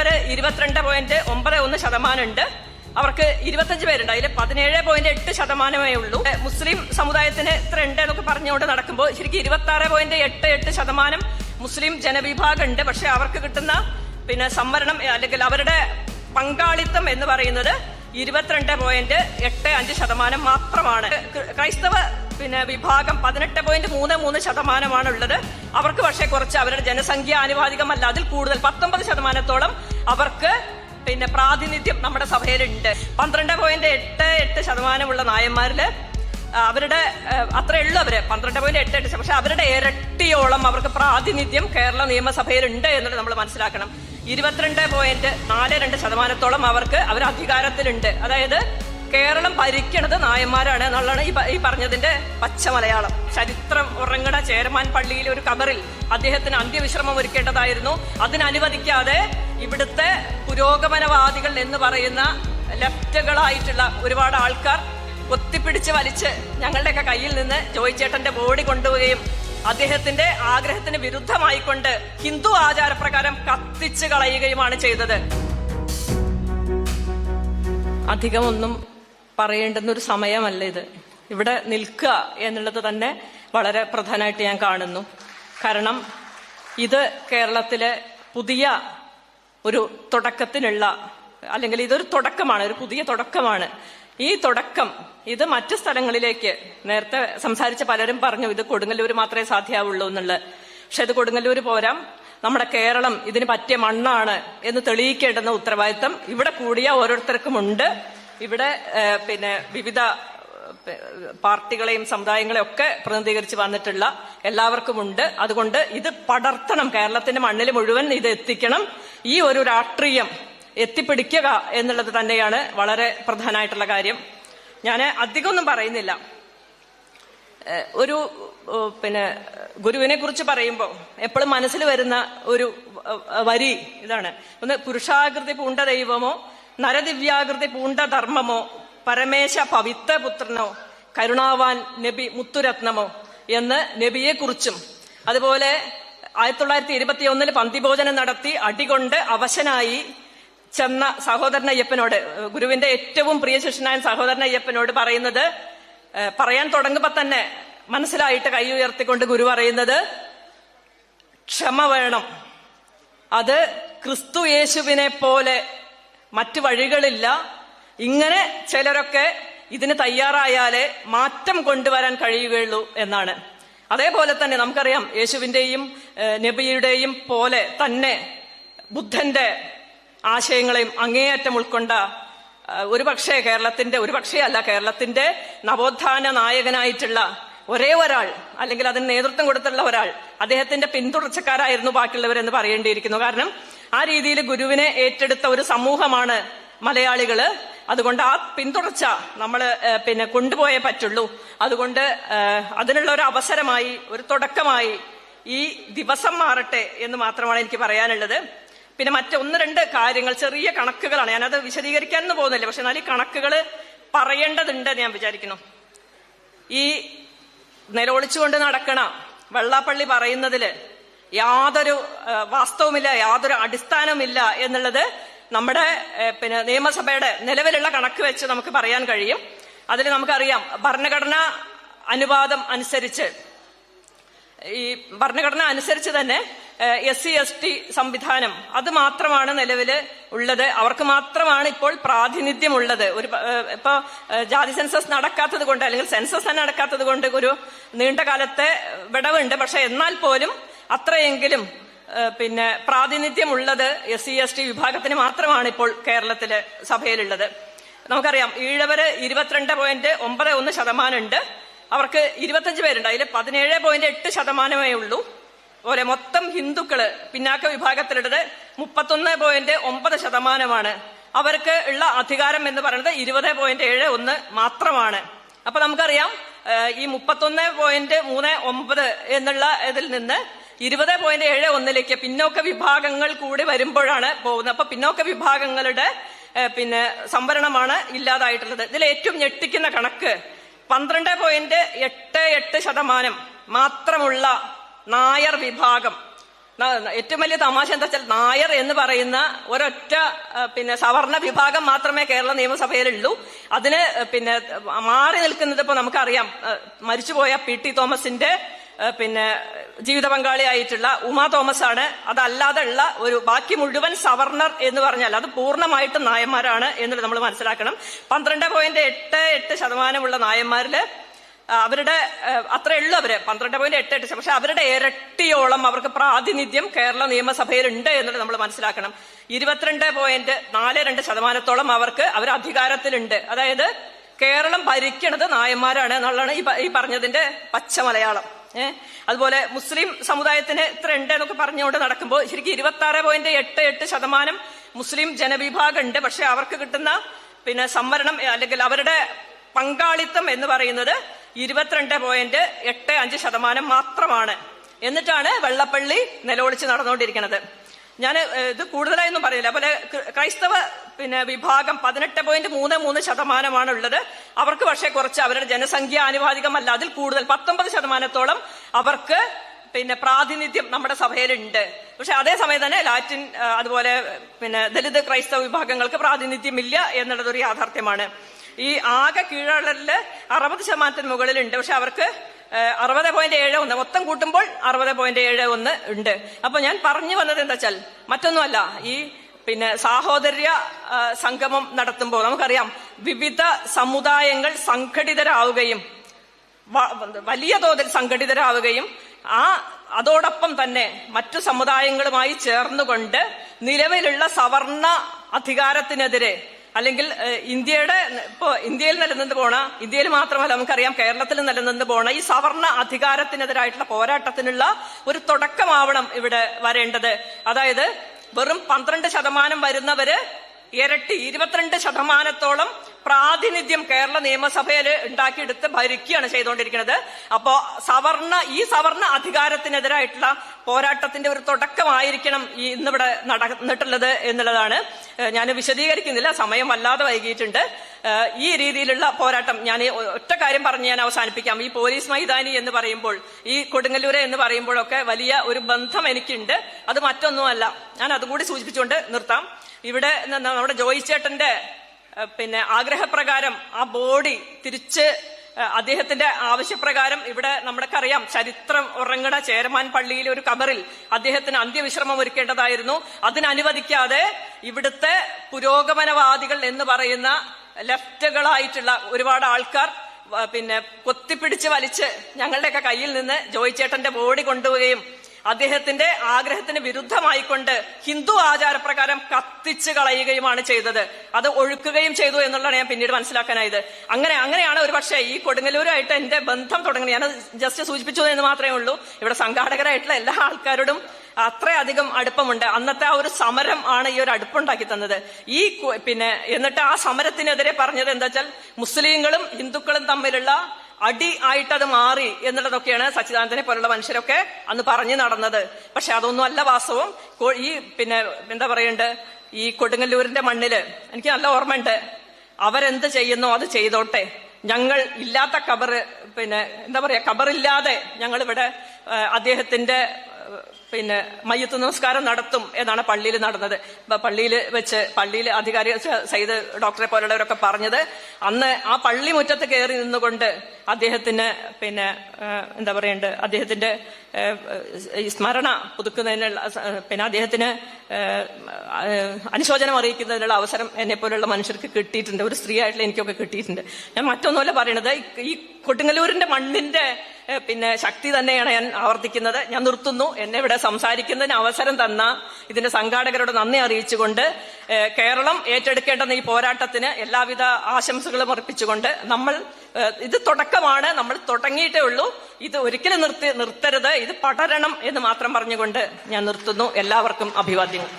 ഈഴവര് ഇരുപത്തിരണ്ട് പോയിന്റ് ഒമ്പത് ഒന്ന് ശതമാനം ഉണ്ട് അവർക്ക് ഇരുപത്തഞ്ച് പേരുണ്ട്. അതിൽ പതിനേഴ് പോയിന്റ് എട്ട് ശതമാനമേ ഉള്ളൂ. മുസ്ലിം സമുദായത്തിന് ഇത്ര ഉണ്ട് എന്നൊക്കെ പറഞ്ഞുകൊണ്ട് നടക്കുമ്പോൾ ശരിക്കും ഇരുപത്തി ആറ് പോയിന്റ് എട്ട് എട്ട് ശതമാനം മുസ്ലിം ജനവിഭാഗം ഉണ്ട് പക്ഷെ അവർക്ക് കിട്ടുന്ന പിന്നെ സംവരണം അല്ലെങ്കിൽ അവരുടെ പങ്കാളിത്തം എന്ന് പറയുന്നത് ഇരുപത്തിരണ്ട് പോയിന്റ് എട്ട് അഞ്ച് ശതമാനം മാത്രമാണ്. ക്രൈസ്തവ പിന്നെ വിഭാഗം പതിനെട്ട് പോയിന്റ് മൂന്ന് മൂന്ന് ശതമാനമാണ് ഉള്ളത് അവർക്ക് പക്ഷേ കുറച്ച് അവരുടെ ജനസംഖ്യ ആനുപാതികമല്ല. അതിൽ കൂടുതൽ പത്തൊമ്പത് ശതമാനത്തോളം അവർക്ക് പിന്നെ പ്രാതിനിധ്യം നമ്മുടെ സഭയിലുണ്ട്. പന്ത്രണ്ട് പോയിന്റ് എട്ട് എട്ട് ശതമാനമുള്ള നായന്മാരിൽ അവരുടെ അത്രയേ അത്രേ ഉള്ളൂ അവർ പന്ത്രണ്ട് പോയിന്റ് എട്ട് എട്ട് പക്ഷെ അവരുടെ ഇരട്ടിയോളം അവർക്ക് പ്രാതിനിധ്യം കേരള നിയമസഭയിലുണ്ട് എന്നുള്ളത് നമ്മൾ മനസ്സിലാക്കണം. ഇരുപത്തിരണ്ട് പോയിന്റ് നാല് രണ്ട് ശതമാനത്തോളം അവർക്ക് അവർ അധികാരത്തിലുണ്ട് അതായത് കേരളം ഭരിക്കണത് നായന്മാരാണ് എന്നുള്ളതാണ് ഈ ഈ പറഞ്ഞതിന്റെ പച്ച മലയാളം. ചരിത്രം ഉറങ്ങട ചേരമാൻ പള്ളിയിൽ ഒരു കബറിൽ അദ്ദേഹത്തിന് അന്ത്യവിശ്രമം ഒരുക്കേണ്ടതായിരുന്നു. അതിനനുവദിക്കാതെ ഇവിടുത്തെ പുരോഗമനവാദികൾ എന്ന് പറയുന്ന ലെഫ്റ്റുകളായിട്ടുള്ള ഒരുപാട് ആൾക്കാർ ഒത്തിപ്പിടിച്ച് വലിച്ച് ഞങ്ങളുടെയൊക്കെ കയ്യിൽ നിന്ന് ജോയി ചേട്ടന്റെ ബോഡി കൊണ്ടുപോവുകയും അദ്ദേഹത്തിന്റെ ആഗ്രഹത്തിന് വിരുദ്ധമായിക്കൊണ്ട് ഹിന്ദു ആചാരപ്രകാരം കത്തിച്ച് കളയുകയുമാണ് ചെയ്തത്. അധികമൊന്നും പറയേണ്ടുന്ന ഒരു സമയമല്ല ഇത്. ഇവിടെ നിൽക്കുക എന്നുള്ളത് തന്നെ വളരെ പ്രധാനമായിട്ട് ഞാൻ കാണുന്നു. കാരണം ഇത് കേരളത്തിലെ പുതിയ ഒരു തുടക്കത്തിനുള്ള അല്ലെങ്കിൽ ഇതൊരു തുടക്കമാണ് ഒരു പുതിയ തുടക്കമാണ്. ഈ തുടക്കം ഇത് മറ്റു സ്ഥലങ്ങളിലേക്ക് നേരത്തെ സംസാരിച്ച പലരും പറഞ്ഞു ഇത് കൊടുങ്ങല്ലൂർ മാത്രമേ സാധ്യമാവുള്ളൂ എന്നുള്ളത് പക്ഷെ ഇത് കൊടുങ്ങല്ലൂർ പോരാം. നമ്മുടെ കേരളം ഇതിന് പറ്റിയ മണ്ണാണ് എന്ന് തെളിയിക്കേണ്ടുന്ന ഉത്തരവാദിത്തം ഇവിടെ കൂടിയ ഓരോരുത്തർക്കും ഉണ്ട്. ഇവിടെ പിന്നെ വിവിധ പാർട്ടികളെയും സമുദായങ്ങളെയും ഒക്കെ പ്രതിനിധീകരിച്ച് വന്നിട്ടുള്ള എല്ലാവർക്കും ഉണ്ട് അതുകൊണ്ട് ഇത് പടർത്തണം. കേരളത്തിന്റെ മണ്ണിൽ മുഴുവൻ ഇത് എത്തിക്കണം. ഈ ഒരു രാഷ്ട്രീയം എത്തിപ്പിടിക്കുക എന്നുള്ളത് തന്നെയാണ് വളരെ പ്രധാനമായിട്ടുള്ള കാര്യം. ഞാൻ അധികമൊന്നും പറയുന്നില്ല. ഒരു പിന്നെ ഗുരുവിനെ കുറിച്ച് പറയുമ്പോൾ എപ്പോഴും മനസ്സിൽ വരുന്ന ഒരു വരി ഇതാണ്. ഒന്ന് പുരുഷാകൃതി പൂണ്ട ദൈവമോ നരദിവ്യാകൃതി പൂണ്ട ധർമ്മമോ പരമേശ പവിത്ര പുത്രനോ കരുണാവാൻ നബി മുത്തുരത്നമോ? എന്ന് നബിയെ കുറിച്ചും അതുപോലെ ആയിരത്തി തൊള്ളായിരത്തി ഇരുപത്തി ഒന്നിൽ പന്തിഭോജനം നടത്തി അടികൊണ്ട് അവശനായി ചെന്ന സഹോദരൻ അയ്യപ്പനോട് ഗുരുവിന്റെ ഏറ്റവും പ്രിയ ശിഷ്യനായ സഹോദരൻ അയ്യപ്പനോട് പറയുന്നത് പറയാൻ തുടങ്ങുമ്പോ തന്നെ മനസ്സിലായിട്ട് കൈ ഉയർത്തിക്കൊണ്ട് ഗുരു പറയുന്നത് ക്ഷമ വേണം. അത് ക്രിസ്തു യേശുവിനെ പോലെ മറ്റു വഴികളില്ല. ഇങ്ങനെ ചിലരൊക്കെ ഇതിന് തയ്യാറായാലേ മാറ്റം കൊണ്ടുവരാൻ കഴിയുകയുള്ളൂ എന്നാണ്. അതേപോലെ തന്നെ നമുക്കറിയാം യേശുവിന്റെയും നബിയുടെയും പോലെ തന്നെ ബുദ്ധന്റെ ആശയങ്ങളെയും അങ്ങേയറ്റം ഉൾക്കൊണ്ട ഏഹ്, ഒരു പക്ഷേ കേരളത്തിന്റെ ഒരു പക്ഷേ അല്ല കേരളത്തിന്റെ നവോത്ഥാന നായകനായിട്ടുള്ള ഒരേ ഒരാൾ അല്ലെങ്കിൽ അതിന് നേതൃത്വം കൊടുത്തുള്ള ഒരാൾ അദ്ദേഹത്തിന്റെ പിന്തുടർച്ചക്കാരായിരുന്നു ബാക്കിയുള്ളവരെന്ന് പറയേണ്ടിയിരിക്കുന്നു. കാരണം ആ രീതിയിൽ ഗുരുവിനെ ഏറ്റെടുത്ത ഒരു സമൂഹമാണ് മലയാളികൾ. അതുകൊണ്ട് ആ പിന്തുടർച്ച നമ്മൾ പിന്നെ കൊണ്ടുപോയേ പറ്റുള്ളൂ. അതുകൊണ്ട് അതിനുള്ള ഒരു അവസരമായി ഒരു തുടക്കമായി ഈ ദിവസം മാറട്ടെ എന്ന് മാത്രമാണ് എനിക്ക് പറയാനുള്ളത്. പിന്നെ മറ്റൊന്ന് രണ്ട് കാര്യങ്ങൾ ചെറിയ കണക്കുകളാണ്. ഞാനത് വിശദീകരിക്കാനൊന്നും പോകുന്നില്ല. പക്ഷെ എന്നാൽ ഈ കണക്കുകൾ പറയേണ്ടതുണ്ട് ഞാൻ വിചാരിക്കുന്നു. ഈ നിലവിളിച്ചുകൊണ്ട് നടക്കണ വെള്ളാപ്പള്ളി പറയുന്നതിൽ യാതൊരു വാസ്തവുമില്ല യാതൊരു അടിസ്ഥാനമില്ല എന്നുള്ളത് നമ്മുടെ പിന്നെ നിയമസഭയുടെ നിലവിലുള്ള കണക്ക് വെച്ച് നമുക്ക് പറയാൻ കഴിയും. അതിൽ നമുക്കറിയാം ഭരണഘടനാ അനുപാതം അനുസരിച്ച് ഈ ഭരണഘടന അനുസരിച്ച് തന്നെ എസ് സി എസ് ടി സംവിധാനം അത് മാത്രമാണ് നിലവിൽ ഉള്ളത്. അവർക്ക് മാത്രമാണ് ഇപ്പോൾ പ്രാതിനിധ്യം ഉള്ളത് ഒരു പ- ഏഹ് ഇപ്പൊ ഏഹ് ജാതി സെൻസസ് നടക്കാത്തത് കൊണ്ട് അല്ലെങ്കിൽ സെൻസസ് തന്നെ നടക്കാത്തത് കൊണ്ട് ഒരു നീണ്ട കാലത്തെ വിടവുണ്ട്. പക്ഷെ എന്നാൽ പോലും അത്രയെങ്കിലും പിന്നെ പ്രാതിനിധ്യമുള്ളത് എസ് സി എസ് ടി വിഭാഗത്തിന് മാത്രമാണ് ഇപ്പോൾ കേരളത്തിലെ സഭയിലുള്ളത്. നമുക്കറിയാം ഈഴവര് ഇരുപത്തിരണ്ട് പോയിന്റ് ഒമ്പത് ഒന്ന് ശതമാനം ഉണ്ട് അവർക്ക് ഇരുപത്തഞ്ച് പേരുണ്ട്. അതിൽ പതിനേഴ് പോയിന്റ് എട്ട് ശതമാനമേ ഉള്ളൂ. അതുപോലെ മൊത്തം ഹിന്ദുക്കൾ പിന്നാക്ക വിഭാഗത്തിലുള്ളത് മുപ്പത്തൊന്ന് പോയിന്റ് ഒമ്പത് ശതമാനമാണ്. അവർക്ക് ഉള്ള അധികാരം എന്ന് പറയുന്നത് ഇരുപത് പോയിന്റ് ഏഴ് ഒന്ന് മാത്രമാണ്. അപ്പൊ നമുക്കറിയാം ഈ മുപ്പത്തൊന്ന് പോയിന്റ് മൂന്ന് ഒമ്പത് എന്നുള്ള ഇതിൽ നിന്ന് ഇരുപത് പോയിന്റ് ഏഴ് ഒന്നിലേക്ക് പിന്നോക്ക വിഭാഗങ്ങൾ കൂടി വരുമ്പോഴാണ് പോകുന്നത്. അപ്പൊ പിന്നോക്ക വിഭാഗങ്ങളുടെ പിന്നെ സംവരണമാണ് ഇല്ലാതായിട്ടുള്ളത്. ഇതിൽ ഏറ്റവും ഞെട്ടിക്കുന്ന കണക്ക് പന്ത്രണ്ട് പോയിന്റ് എട്ട് എട്ട് ശതമാനം മാത്രമുള്ള നായർ വിഭാഗം. ഏറ്റവും വലിയ തമാശ എന്താ വെച്ചാൽ നായർ എന്ന് പറയുന്ന ഒരൊറ്റ പിന്നെ സവർണ വിഭാഗം മാത്രമേ കേരള നിയമസഭയിലുള്ളൂ. അതിന് പിന്നെ മാറി നിൽക്കുന്നത് ഇപ്പൊ നമുക്കറിയാം. മരിച്ചുപോയ പി ടി തോമസിന്റെ പിന്നെ ജീവിത പങ്കാളിയായിട്ടുള്ള ഉമാ തോമസ് ആണ് അതല്ലാതെ ഉള്ള ഒരു ബാക്കി മുഴുവൻ സവർണർ എന്ന് പറഞ്ഞാൽ അത് പൂർണമായിട്ടും നായന്മാരാണ് എന്നുള്ളത് നമ്മൾ മനസ്സിലാക്കണം. പന്ത്രണ്ട് പോയിന്റ് എട്ട് എട്ട് ശതമാനമുള്ള നായന്മാരിൽ അവരുടെ അത്രേ ഉള്ളൂ അവർ പന്ത്രണ്ട് പോയിന്റ് എട്ട് എട്ട് പക്ഷെ അവരുടെ ഇരട്ടിയോളം അവർക്ക് പ്രാതിനിധ്യം കേരള നിയമസഭയിൽ ഉണ്ട് എന്നുള്ളത് നമ്മൾ മനസ്സിലാക്കണം. ഇരുപത്തിരണ്ട് പോയിന്റ് നാല് രണ്ട് ശതമാനത്തോളം അവർക്ക് അവർ അധികാരത്തിലുണ്ട്. അതായത് കേരളം ഭരിക്കണത് നായന്മാരാണ് എന്നുള്ളതാണ് ഈ പറഞ്ഞതിന്റെ പച്ച മലയാളം. ഏഹ് അതുപോലെ മുസ്ലിം സമുദായത്തിന് ഇത്ര ഉണ്ട് എന്നൊക്കെ പറഞ്ഞുകൊണ്ട് നടക്കുമ്പോൾ ശരിക്കും ഇരുപത്തി ആറ് പോയിന്റ് എട്ട് എട്ട് ശതമാനം മുസ്ലിം ജനവിഭാഗം ഉണ്ട് പക്ഷെ അവർക്ക് കിട്ടുന്ന പിന്നെ സംവരണം അല്ലെങ്കിൽ അവരുടെ പങ്കാളിത്തം എന്ന് പറയുന്നത് ഇരുപത്തിരണ്ട് പോയിന്റ് എട്ട് അഞ്ച് ശതമാനം മാത്രമാണ്. എന്നിട്ടാണ് വെള്ളപ്പള്ളി നിലവിളിച്ച് നടന്നുകൊണ്ടിരിക്കുന്നത്. ഞാൻ ഇത് കൂടുതലായൊന്നും പറയില്ല. അതുപോലെ ക്രൈസ്തവ പിന്നെ വിഭാഗം പതിനെട്ട് പോയിന്റ് മൂന്ന് മൂന്ന് ശതമാനമാണ് ഉള്ളത് അവർക്ക് പക്ഷേ കുറച്ച് അവരുടെ ജനസംഖ്യ ആനുപാതികമല്ല. അതിൽ കൂടുതൽ പത്തൊമ്പത് ശതമാനത്തോളം അവർക്ക് പിന്നെ പ്രാതിനിധ്യം നമ്മുടെ സഭയിലുണ്ട്. പക്ഷെ അതേസമയം തന്നെ ലാറ്റിൻ അതുപോലെ പിന്നെ ദലിത് ക്രൈസ്തവ വിഭാഗങ്ങൾക്ക് പ്രാതിനിധ്യമില്ല എന്നുള്ളത് ഒരു യാഥാർത്ഥ്യമാണ്. ഈ ആകെ കീഴടലിൽ അറുപത് ശതമാനത്തിന് മുകളിലുണ്ട്. പക്ഷെ അവർക്ക് അറുപത് പോയിന്റ് ഏഴ് ഒന്ന്. മൊത്തം കൂട്ടുമ്പോൾ അറുപത് പോയിന്റ് ഏഴ് ഒന്ന് ഉണ്ട്. അപ്പൊ ഞാൻ പറഞ്ഞു വന്നത് എന്താ വെച്ചാൽ മറ്റൊന്നുമല്ല ഈ പിന്നെ സാഹോദര്യ സംഗമം നടത്തുമ്പോൾ നമുക്കറിയാം വിവിധ സമുദായങ്ങൾ സംഘടിതരാവുകയും വലിയ തോതിൽ സംഘടിതരാവുകയും ആ അതോടൊപ്പം തന്നെ മറ്റു സമുദായങ്ങളുമായി ചേർന്നുകൊണ്ട് നിലവിലുള്ള സവർണ അധികാരത്തിനെതിരെ അല്ലെങ്കിൽ ഇന്ത്യയുടെ ഇപ്പോ ഇന്ത്യയിൽ നിലനിന്ന് പോണ ഇന്ത്യയിൽ മാത്രമല്ല നമുക്കറിയാം കേരളത്തിൽ നിലനിന്ന് പോണ ഈ സവർണ അധികാരത്തിനെതിരായിട്ടുള്ള പോരാട്ടത്തിനുള്ള ഒരു തുടക്കമാവണം ഇവിടെ വരേണ്ടത്. അതായത് വെറും പന്ത്രണ്ട് ശതമാനം വരുന്നവര് ഇരട്ടി ഇരുപത്തിരണ്ട് ശതമാനത്തോളം പ്രാതിനിധ്യം കേരള നിയമസഭയിൽ ഉണ്ടാക്കിയെടുത്ത് ഭരിക്കുകയാണ് ചെയ്തുകൊണ്ടിരിക്കുന്നത്. അപ്പോ സവർണ ഈ സവർണ അധികാരത്തിനെതിരായിട്ടുള്ള പോരാട്ടത്തിന്റെ ഒരു തുടക്കമായിരിക്കണം ഈ ഇന്നിവിടെ നടന്നിട്ടുള്ളത് എന്നുള്ളതാണ്. ഞാൻ വിശദീകരിക്കുന്നില്ല സമയം വല്ലാതെ വൈകിയിട്ടുണ്ട്. ഈ രീതിയിലുള്ള പോരാട്ടം ഞാൻ ഒറ്റ കാര്യം പറഞ്ഞ് ഞാൻ അവസാനിപ്പിക്കാം. ഈ പോലീസ് മൈതാനി എന്ന് പറയുമ്പോൾ ഈ കൊടുങ്ങല്ലൂര് എന്ന് പറയുമ്പോഴൊക്കെ വലിയ ഒരു ബന്ധം എനിക്കുണ്ട്. അത് മറ്റൊന്നുമല്ല. ഞാൻ അതുകൂടി സൂചിപ്പിച്ചുകൊണ്ട് നിർത്താം. ഇവിടെ നമ്മുടെ ജോയി ചേട്ടന്റെ ഏഹ് പിന്നെ ആഗ്രഹപ്രകാരം ആ ബോഡി തിരിച്ച് അദ്ദേഹത്തിന്റെ ആവശ്യപ്രകാരം ഇവിടെ നമ്മൾക്കറിയാം ചരിത്രം ഉറങ്ങട ചേരമാൻ പള്ളിയിൽ ഒരു കബറിൽ അദ്ദേഹത്തിന് അന്ത്യവിശ്രമം ഒരുക്കേണ്ടതായിരുന്നു. അതിനനുവദിക്കാതെ ഇവിടുത്തെ പുരോഗമനവാദികൾ എന്ന് പറയുന്ന ലെഫ്റ്റുകളായിട്ടുള്ള ഒരുപാട് ആൾക്കാർ പിന്നെ കൊത്തിപ്പിടിച്ച് വലിച്ച് ഞങ്ങളുടെയൊക്കെ കയ്യിൽ നിന്ന് ജോയി ചേട്ടന്റെ ബോഡി കൊണ്ടുപോവുകയും അദ്ദേഹത്തിന്റെ ആഗ്രഹത്തിന് വിരുദ്ധമായിക്കൊണ്ട് ഹിന്ദു ആചാരപ്രകാരം കത്തിച്ചു കളയുകയുമാണ് ചെയ്തത്. അത് ഒഴുക്കുകയും ചെയ്തു എന്നുള്ളതാണ് ഞാൻ പിന്നീട് മനസ്സിലാക്കാനായത്. അങ്ങനെ അങ്ങനെയാണ് ഒരു പക്ഷേ ഈ കൊടുങ്ങല്ലൂരുമായിട്ട് എന്റെ ബന്ധം തുടങ്ങുന്നത്. ഞാൻ ജസ്റ്റ് സൂചിപ്പിച്ചു എന്ന് മാത്രമേ ഉള്ളൂ. ഇവിടെ സംഘാടകരായിട്ടുള്ള എല്ലാ ആൾക്കാരോടും അത്രയധികം അടുപ്പമുണ്ട്. അന്നത്തെ ആ ഒരു സമരം ആണ് ഈ ഒരു അടുപ്പുണ്ടാക്കി തന്നത്. ഈ പിന്നെ എന്നിട്ട് ആ സമരത്തിനെതിരെ പറഞ്ഞത് എന്താ വെച്ചാൽ മുസ്ലിങ്ങളും ഹിന്ദുക്കളും തമ്മിലുള്ള അടി ആയിട്ട് അത് മാറി എന്നുള്ളതൊക്കെയാണ് സച്ചിദാനന്ദനെ പോലുള്ള മനുഷ്യരൊക്കെ അന്ന് പറഞ്ഞു നടന്നത്. പക്ഷെ അതൊന്നും അല്ല വാസ്തവം. ഈ പിന്നെ എന്താ പറയണ്ട്? ഈ കൊടുങ്ങല്ലൂരിന്റെ മണ്ണിൽ എനിക്ക് നല്ല ഓർമ്മയുണ്ട്. അവരെന്ത് ചെയ്യുന്നോ അത് ചെയ്തോട്ടെ. ഞങ്ങൾ ഇല്ലാത്ത കബറ് പിന്നെ എന്താ പറയാ കബറില്ലാതെ ഞങ്ങൾ ഇവിടെ അദ്ദേഹത്തിന്റെ പിന്നെ മയ്യത്ത് നമസ്കാരം നടത്തും എന്നാണ് പള്ളിയിൽ നടന്നത്. പള്ളിയിൽ വെച്ച് പള്ളിയിൽ അധികാരി സൈദ് ഡോക്ടറെ പോലുള്ളവരൊക്കെ പറഞ്ഞത്. അന്ന് ആ പള്ളി മുറ്റത്ത് കയറി നിന്നുകൊണ്ട് അദ്ദേഹത്തിന് പിന്നെ എന്താ പറയണ്ട് അദ്ദേഹത്തിന്റെ സ്മരണ പുതുക്കുന്നതിനുള്ള പിന്നെ അദ്ദേഹത്തിന് അനുശോചനം അറിയിക്കുന്നതിനുള്ള അവസരം എന്നെ പോലുള്ള മനുഷ്യർക്ക് കിട്ടിയിട്ടുണ്ട്. ഒരു സ്ത്രീ ആയിട്ടുള്ള എനിക്കൊക്കെ കിട്ടിയിട്ടുണ്ട്. ഞാൻ മറ്റൊന്നുമല്ല പറയണത് ഈ- കൊട്ടുങ്ങല്ലൂരിന്റെ മണ്ണിന്റെ പിന്നെ ശക്തി തന്നെയാണ് ഞാൻ ആവർത്തിക്കുന്നത്. ഞാൻ നിർത്തുന്നു. എന്നെ ഇവിടെ സംസാരിക്കുന്നതിന് അവസരം തന്ന ഇതിന്റെ സംഘാടകരോട് നന്ദി അറിയിച്ചുകൊണ്ട് കേരളം ഏറ്റെടുക്കേണ്ടുന്ന ഈ പോരാട്ടത്തിന് എല്ലാവിധ ആശംസകളും അർപ്പിച്ചുകൊണ്ട് നമ്മൾ ഇത് തുടക്കമാണ്. നമ്മൾ തുടങ്ങിയിട്ടേ ഉള്ളൂ. ഇത് ഒരിക്കലും നിർത്തി നിർത്തരുത്. ഇത് പടരണം എന്ന് മാത്രം പറഞ്ഞുകൊണ്ട് ഞാൻ നിർത്തുന്നു. എല്ലാവർക്കും അഭിവാദ്യങ്ങൾ.